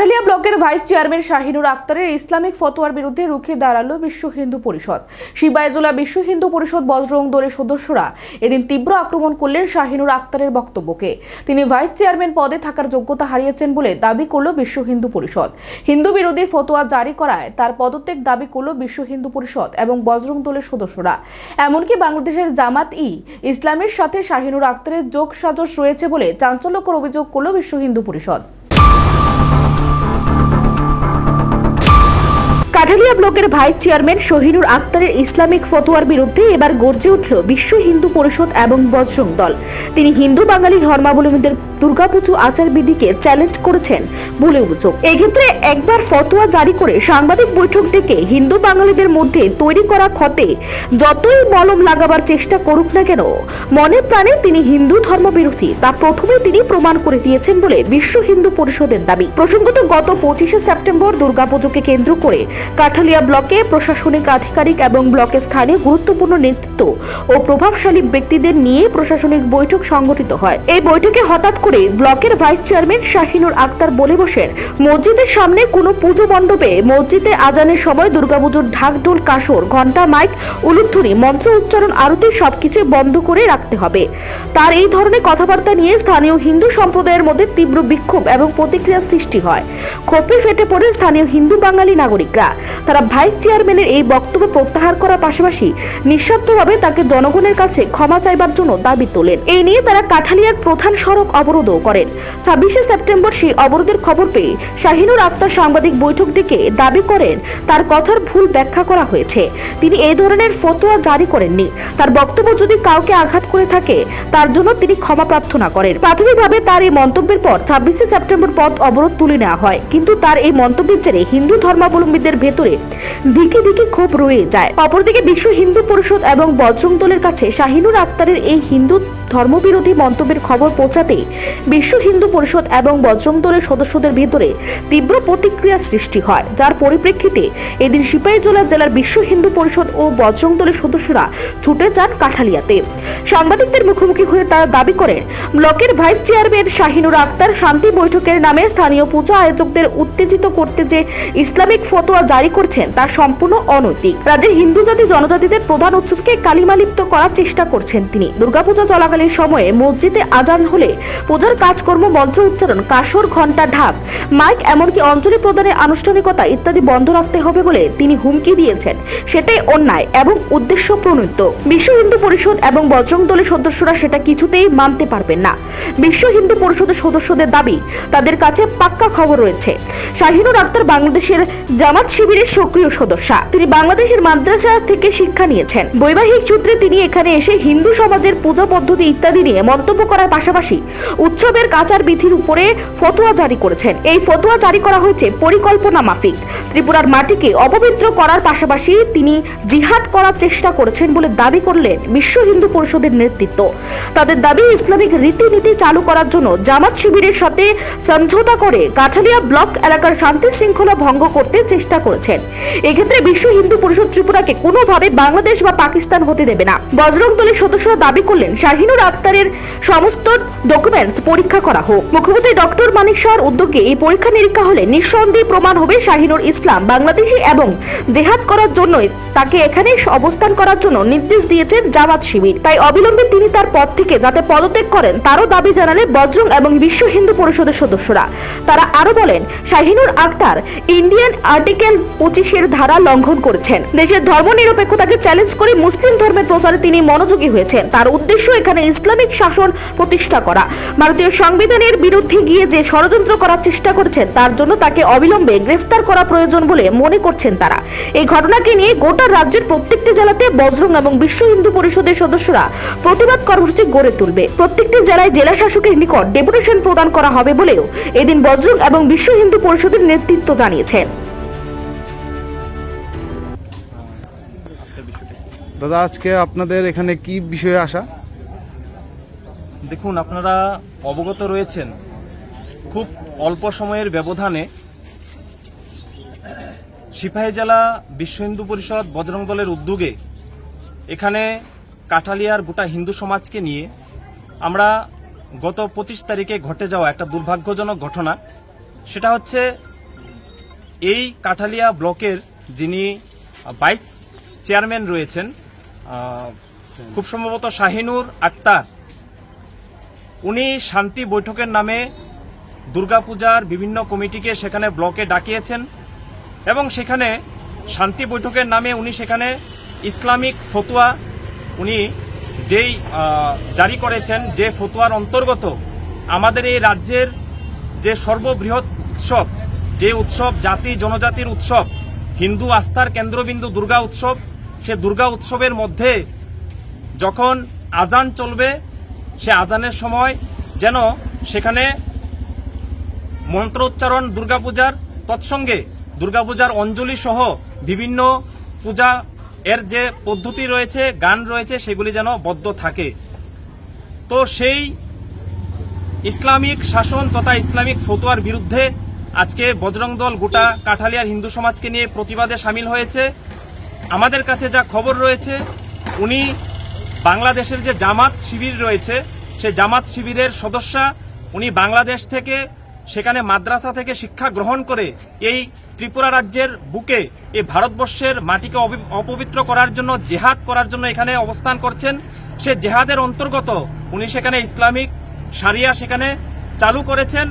কাঠালিয়া ব্লকের vice chairman Shahinur আক্তারের Islamic ফতোয়ার বিরুদ্ধে রুখে দাঁড়াল বিশ্ব হিন্দু পরিষদ। সিবাইজোলা বিশ্ব হিন্দু পরিষদ বজরং দলের সদস্যরা এদিন তীব্র আক্রমণ করলেন শাহিনুর আক্তারের বক্তব্যকে। তিনি ভাইস চেয়ারম্যান পদে থাকার যোগ্যতা হারিয়েছেন বলে দাবি করল বিশ্ব হিন্দু পরিষদ। হিন্দু বিরোধী ফতোয়া জারি করায় তার পদত্যাগ দাবি করল বিশ্ব হিন্দু পরিষদ এবং বজরং দলের সদস্যরা। এমনকি বাংলাদেশের জামাত ই ইসলামের সাথে শাহিনুর আক্তারের যোগ সাজস রয়েছে বলে চাঞ্চল্যকর অভিযোগ করল বিশ্ব হিন্দু পরিষদ। কাঠালিয়া ব্লকের ভাইস চেয়ারম্যান শহীনুর আক্তারের ইসলামিক ফতোয়ার বিরুদ্ধে এবার গর্জে উঠল বিশ্ব হিন্দু পরিষদ এবং বজরং দল। তিনি হিন্দু বাঙালি ধর্মাবলম্বীদের দুর্গাপুজো আচার বিধিকে চ্যালেঞ্জ করেছেন বলে অভিযোগ। এক্ষেত্রে একবার ফতোয়া জারি করে সাংবাদিক বৈঠক ডেকে হিন্দু বাঙালিদের মধ্যে তৈরি করা ক্ষতে যতই মলম লাগাবার চেষ্টা করুক না কেন, মনে প্রাণে তিনি হিন্দু ধর্ম বিরোধী তা প্রথমে তিনি প্রমাণ করে দিয়েছেন বলে বিশ্ব হিন্দু পরিষদের দাবি। প্রসঙ্গত গত পঁচিশে সেপ্টেম্বর দুর্গাপুজোকে কেন্দ্র করে কাঠালিয়া ব্লকে প্রশাসনিক আধিকারিক এবং ব্লকের স্থানীয় গুরুত্বপূর্ণ নেতৃত্ব ও প্রভাবশালী ব্যক্তিদের নিয়ে প্রশাসনিক বৈঠক সংগঠিত হয়। এই বৈঠকে হঠাৎ করে ব্লকের ভাইস চেয়ারম্যান শাহিনুর আক্তার বলে বসেন, মসজিদের সামনে কোনো পুজো মণ্ডপে মসজিদে আজানের সময় দুর্গাপুজোর ঢাকঢোল, কাসর ঘণ্টা মাইক, উলুধ্বনি, মন্ত্র উচ্চারণ, আরতি সবকিছু বন্ধ করে রাখতে হবে। তার এই ধরনের কথাবার্তা নিয়ে স্থানীয় হিন্দু সম্প্রদায়ের মধ্যে তীব্র বিক্ষোভ এবং প্রতিক্রিয়ার সৃষ্টি হয়। ক্ষোভে ফেটে পড়ে স্থানীয় হিন্দু বাঙালি নাগরিকরা। তারা ভাইস চেয়ারম্যানের এই বক্তব্য প্রত্যাহার করার পাশাপাশি নিঃস্বার্থভাবে তাকে জনগণের কাছে ক্ষমা চাইবার জন্য দাবি তোলেন। এই নিয়ে তারা কাঠালিয়ার প্রধান সড়ক অবরোধও করেন। ছাব্বিশে সেপ্টেম্বর সেই অবরোধের খবর পেয়ে শাহিনুর আক্তার সাংবাদিক বৈঠক ডেকে দাবি করেন, তার কথার ভুল ব্যাখ্যা করা হয়েছে। তিনি এই ধরনের ফতোয়া জারি করেননি। তার বক্তব্য যদি কাউকে আঘাত করে থাকে, তার জন্য তিনি ক্ষমা প্রার্থনা করেন। প্রাথমিকভাবে তার এই মন্তব্যের পর ছাব্বিশে সেপ্টেম্বর পথ অবরোধ তুলে নেওয়া হয়। কিন্তু তার এই মন্তব্যের জেরে হিন্দু ধর্মাবলম্বীদের ভেতরে দিকে দিকে ক্ষোভ রয়ে যায়। অপরদিকে বিশ্ব হিন্দু পরিষদ এবং বজ্রং দলের কাছে শাহিনুর আক্তারের এই হিন্দু ধর্মবিরোধী মন্তব্যের খবর পৌঁছাতে বিশ্ব হিন্দু পরিষদ এবং বজরং দলের সদস্যদের ভিতরে তীব্র প্রতিক্রিয়া সৃষ্টি হয়। যার পরিপ্রেক্ষিতে এদিন সিপাহীজলা জেলার বিশ্ব হিন্দু পরিষদ ও বজরং দলের সদস্যরা ছুটে যান কাঠালিয়াতে। সাংবাদিকদের মুখোমুখি হয়ে তারা দাবি করেন, ব্লকের ভাইস চেয়ারম্যান শাহিনুর আক্তার শান্তি বৈঠকের নামে স্থানীয় পূজা আয়োজকদের উত্তেজিত করতে যে ইসলামিক ফতোয়া জারি করছেন তা সম্পূর্ণ অনৈতিক। রাজ্যের হিন্দু জাতি, জনজাতিদের প্রধান উৎসবকে কালিমালিপ্ত করার চেষ্টা করছেন তিনি। দুর্গাপূজা চলাকালীন সময়ে মসজিদে আজান হলে পূজার কাজকর্ম, মন্ত্র উচ্চারণ কাসর ঘণ্টা ঢাক মাইক এমনকি অঞ্জলি প্রদানের আনুষ্ঠানিকতা ইত্যাদি বন্ধ রাখতে হবে বলে তিনি হুমকি দিয়েছেন। সেটাই অন্যায় এবং উদ্দেশ্য প্রণীত। বিশ্ব হিন্দু পরিষদ এবং বজরং দলের সদস্যরা সেটা কিছুতেই মানতে পারবেন না। বিশ্ব হিন্দু পরিষদের সদস্যদের দাবি, তাদের কাছে পাক্কা খবর রয়েছে। শাহিনুর আক্তার বাংলাদেশের জামাত শিবিরের সক্রিয় সদস্যা। তিনি বাংলাদেশের মাদ্রাসা থেকে শিক্ষা নিয়েছেন। বৈবাহিক সূত্রে তিনি এখানে এসে হিন্দু সমাজের পূজা পদ্ধতি ইত্যাদি নিয়ে মন্তব্য করার পাশাপাশি উৎসবের কাচার বিধির উপরে ফতোয়া জারি করেছেন। এই ফতোয়া জারি করা হয়েছে পরিকল্পনা মাফিক। ত্রিপুরার মাটিকে অপবিত্র করার পাশাপাশি তিনি জিহাদ করার চেষ্টা করেছেন বলে দাবি করলেন বিশ্ব হিন্দু পরিষদের নেতৃত্ব। তাদের দাবি, ইসলামিক রীতিনীতি চালু করার জন্য জামাত শিবিরের সাথে সমঝোতা করে কাঠালিয়া ব্লক এলাকার শান্তি শৃঙ্খলা ভঙ্গ করতে চেষ্টা করেছেন। এক্ষেত্রে বিশ্ব হিন্দু পরিষদ ত্রিপুরাকে কোনোভাবে বাংলাদেশ বা পাকিস্তান হতে দেবে না। বজরং দলের সদস্যরা দাবি করলেন, শাহিনুর আক্তারের সমস্ত ডকুমেন্টস পরীক্ষা করা হোক। মুখ্যমন্ত্রী ডক্টর মানিক শাহর উদ্যোগে এই পরীক্ষা নিরীক্ষা হলে নিঃসন্দেহে প্রমাণ হবে শাহিনুর ইসলাম, বাংলাদেশি এবং জেহাদ করার জন্যই তাকে এখানে অবস্থান করার জন্য নির্দেশ দিয়েছেন জামাত শিবির। তাই অবিলম্বে তিনি তার পদ থেকে যাতে পদত্যাগ করেন, তারও দাবি জানালে বজ্রং এবং বিশ্ব হিন্দু পরিষদের সদস্যরা। তারা আরও বলেন শাহিনুর আক্তার ইন্ডিয়ান আর্টিকেল পঁচিশের ধারা লঙ্ঘন করেছেন। দেশের ধর্মনিরপেক্ষতাকে চ্যালেঞ্জ করে মুসলিম ধর্মের প্রচারে তিনি মনোযোগী হয়েছেন। তার উদ্দেশ্য এখানে ইসলামিক শাসন প্রতিষ্ঠা করা। ভারতীয় সংবিধানের বিরুদ্ধে গিয়ে যে ষড়যন্ত্র করার চেষ্টা করেছেন, তার জন্য তাকে অবিলম্বে গ্রেফতার করা প্রয়োজন বলে মনে করছেন তারা। এই ঘটনাকে নিয়ে গোটা রাজ্যের প্রত্যেকটি জেলাতে বজরং এবং বিশ্ব হিন্দু পরিষদের সদস্যরা প্রতিবাদ কর্মসূচি গড়ে তুলবে। প্রত্যেকটি জেলায় জেলা শাসকের নিকট ডেপুটেশন প্রদান করা হবে বলেও এদিন বজরং এবং বিশ্ব হিন্দু পরিষদের নেতৃত্ব জানিয়েছেন। দাদা, আজকে আপনাদের এখানে কি বিষয়ে আসা দেখুন, আপনারা অবগত রয়েছেন, খুব অল্প সময়ের ব্যবধানে সিপাহী জেলা বিশ্ব হিন্দু পরিষদ বজরং দলের উদ্যোগে এখানে কাঠালিয়ার গোটা হিন্দু সমাজকে নিয়ে আমরা গত পঁচিশ তারিখে ঘটে যাওয়া একটা দুর্ভাগ্যজনক ঘটনা। সেটা হচ্ছে এই কাঠালিয়া ব্লকের যিনি ভাইস চেয়ারম্যান রয়েছেন খুব সম্ভবত শাহিনুর আক্তার উনি শান্তি বৈঠকের নামে দুর্গাপূজার বিভিন্ন কমিটিকে সেখানে ব্লকে ডাকিয়েছেন এবং সেখানে শান্তি বৈঠকের নামে উনি সেখানে ইসলামিক ফতোয়া উনি যেই জারি করেছেন, যে ফতোয়ার অন্তর্গত আমাদের এই রাজ্যের যে সর্ববৃহৎ উৎসব, যে উৎসব জাতি জনজাতির উৎসব, হিন্দু আস্থার কেন্দ্রবিন্দু দুর্গা উৎসব, সে দুর্গা উৎসবের মধ্যে যখন আজান চলবে সে আজানের সময় যেন সেখানে মন্ত্র মন্ত্রোচ্চারণ, দুর্গাপূজার তৎসঙ্গে দুর্গাপূজার অঞ্জলি সহ বিভিন্ন পূজা এর যে পদ্ধতি রয়েছে, গান রয়েছে, সেগুলি যেন বদ্ধ থাকে। তো সেই ইসলামিক শাসন তথা ইসলামিক ফতোয়ার বিরুদ্ধে আজকে বজরং দল গোটা কাঠালিয়ার হিন্দু সমাজকে নিয়ে প্রতিবাদে সামিল হয়েছে। আমাদের কাছে যা খবর রয়েছে, উনি বাংলাদেশের যে জামাত শিবির রয়েছে সে জামাত শিবিরের সদস্যা উনি বাংলাদেশ থেকে, সেখানে মাদ্রাসা থেকে শিক্ষা গ্রহণ করে এই ত্রিপুরা রাজ্যের বুকে এই ভারতবর্ষের মাটিকে অপবিত্র করার জন্য, জেহাদ করার জন্য এখানে অবস্থান করছেন। সে জেহাদের অন্তর্গত উনি সেখানে ইসলামিক সারিয়া সেখানে চালু করেছেন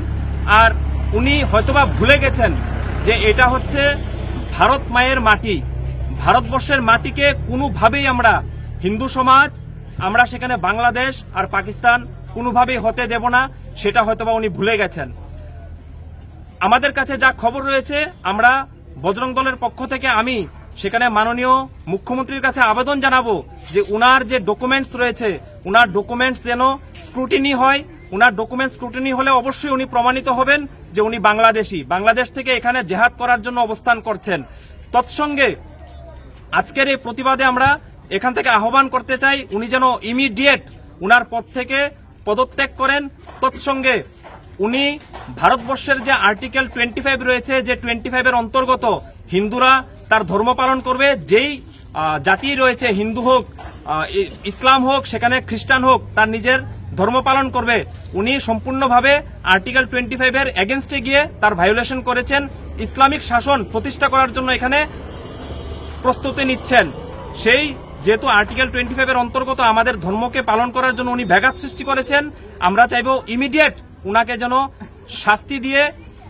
আর উনি হয়তোবা ভুলে গেছেন যে এটা হচ্ছে ভারত মায়ের মাটি। ভারতবর্ষের মাটিকে কোনোভাবেই আমরা হিন্দু সমাজ, আমরা সেখানে বাংলাদেশ আর পাকিস্তান কোনোভাবেই হতে দেব না, সেটা হয়তোবা উনি ভুলে গেছেন। আমাদের কাছে যা খবর রয়েছে, আমরা বজরং দলের পক্ষ থেকে আমি সেখানে মাননীয় মুখ্যমন্ত্রীর কাছে আবেদন জানাব যে উনার যে ডকুমেন্টস রয়েছে, উনার ডকুমেন্টস যেন স্ক্রুটিনি হয়। উনার ডকুমেন্টস স্ক্রুটিনি হলে অবশ্যই উনি প্রমাণিত হবেন যে উনি বাংলাদেশি। বাংলাদেশ থেকে এখানে জেহাদ করার জন্য অবস্থান করছেন। তৎসঙ্গে আজকের এই প্রতিবাদে আমরা এখান থেকে আহ্বান করতে চাই, উনি যেন ইমিডিয়েট উনার পদ থেকে পদত্যাগ করেন। তৎসঙ্গে উনি ভারতবর্ষের যে আর্টিকেল টোয়েন্টি ফাইভ রয়েছে, যে টোয়েন্টি ফাইভের অন্তর্গত হিন্দুরা তার ধর্ম পালন করবে, যেই জাতি রয়েছে, হিন্দু হোক ইসলাম হোক, সেখানে খ্রিস্টান হোক, তার নিজের ধর্ম পালন করবে। উনি সম্পূর্ণভাবে আর্টিকেল টোয়েন্টি ফাইভের এগেনস্টে গিয়ে তার ভায়োলেশন করেছেন। ইসলামিক শাসন প্রতিষ্ঠা করার জন্য এখানে প্রস্তুতি নিচ্ছেন। সেই যেহেতু আর্টিকেল টোয়েন্টি ফাইভের অন্তর্গত আমাদের ধর্মকে পালন করার জন্য উনি ব্যাঘাত সৃষ্টি করেছেন, আমরা চাইব ইমিডিয়েট উনাকে যেন শাস্তি দিয়ে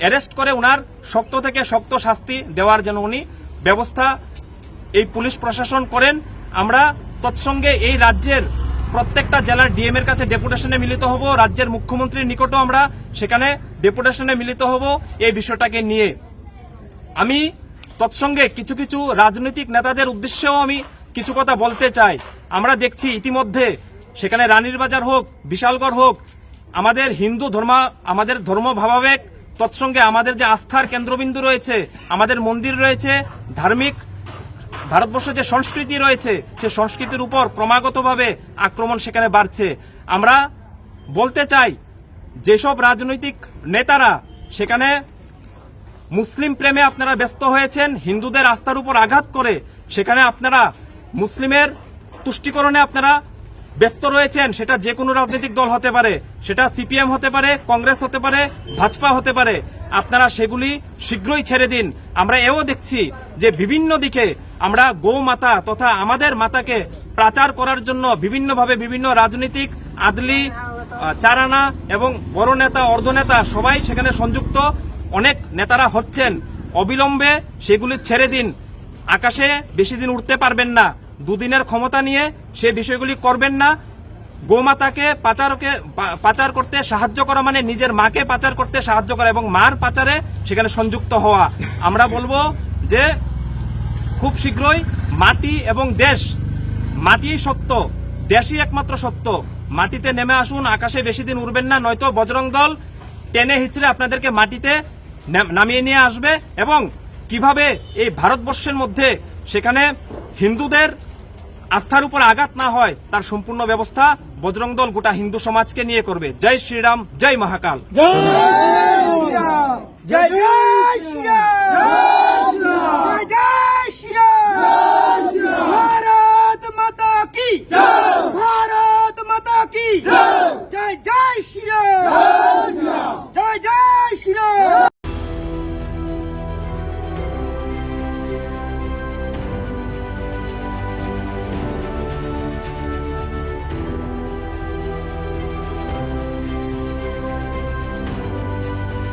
অ্যারেস্ট করে উনার শক্ত থেকে শক্ত শাস্তি দেওয়ার যেন উনি ব্যবস্থা এই পুলিশ প্রশাসন করেন। আমরা তৎসঙ্গে এই রাজ্যের প্রত্যেকটা জেলার ডিএম এর কাছে ডেপুটেশনে মিলিত হব, রাজ্যের মুখ্যমন্ত্রীর নিকটও আমরা সেখানে ডেপুটেশনে মিলিত হব এই বিষয়টাকে নিয়ে। আমি তৎসঙ্গে কিছু কিছু রাজনৈতিক নেতাদের উদ্দেশ্যেও আমি কিছু কথা বলতে চাই। আমরা দেখছি ইতিমধ্যে সেখানে রানীর বাজার হোক, বিশালগড় হোক, আমাদের হিন্দু ধর্ম, আমাদের ধর্ম ভাবাবেগ তৎসঙ্গে আমাদের যে আস্থার কেন্দ্রবিন্দু রয়েছে, আমাদের মন্দির রয়েছে, ধার্মিক ভারতবর্ষের যে সংস্কৃতি রয়েছে, সে সংস্কৃতির উপর ক্রমাগতভাবে আক্রমণ সেখানে বাড়ছে। আমরা বলতে চাই, যেসব রাজনৈতিক নেতারা সেখানে মুসলিম প্রেমে আপনারা ব্যস্ত হয়েছেন, হিন্দুদের আস্থার উপর আঘাত করে, সেখানে আপনারা মুসলিমের তুষ্টিকরণে আপনারা ব্যস্ত রয়েছেন, সেটা যে কোনো রাজনৈতিক দল হতে পারে, সেটা সিপিএম হতে পারে, কংগ্রেস হতে পারে, ভাজপা হতে পারে, আপনারা সেগুলি শীঘ্রই ছেড়ে দিন। আমরা এও দেখছি যে বিভিন্ন দিকে আমরা গৌ মাতা তথা আমাদের মাতাকে প্রচার করার জন্য বিভিন্নভাবে বিভিন্ন রাজনৈতিক আদলি চারানা এবং বড় নেতা, অর্ধনেতা সবাই সেখানে সংযুক্ত অনেক নেতারা হচ্ছেন। অবিলম্বে সেগুলি ছেড়ে দিন। আকাশে বেশি দিন উঠতে পারবেন না। দুদিনের ক্ষমতা নিয়ে সে বিষয়গুলি করবেন না। গোমাতাকে পাচারকে পাচার করতে সাহায্য করা মানে নিজের মাকে পাচার করতে সাহায্য করা এবং মার পাচারে সেখানে সংযুক্ত হওয়া। আমরা বলব যে খুব শীঘ্রই মাটি এবং দেশ মাটি সত্য, দেশই একমাত্র সত্য। মাটিতে নেমে আসুন, আকাশে বেশি দিন উড়বেন না, নয়তো বজরং দল টেনে হিচড়ে আপনাদেরকে মাটিতে নামিয়ে নিয়ে আসবে এবং কীভাবে এই ভারতবর্ষের মধ্যে সেখানে হিন্দুদের আস্থার উপর আঘাত না হয় তার সম্পূর্ণ ব্যবস্থা বজরং দল গোটা হিন্দু সমাজকে নিয়ে করবে। জয় শ্রীরাম জয় মহাকাল। জয় জয় জয় শ্রীরাম। জয় জয় শ্রীরাম। ভারত মাতা কি? ভারত মাতা কি? জয়। জয় শ্রীরাম জয় জয় শ্রীরাম।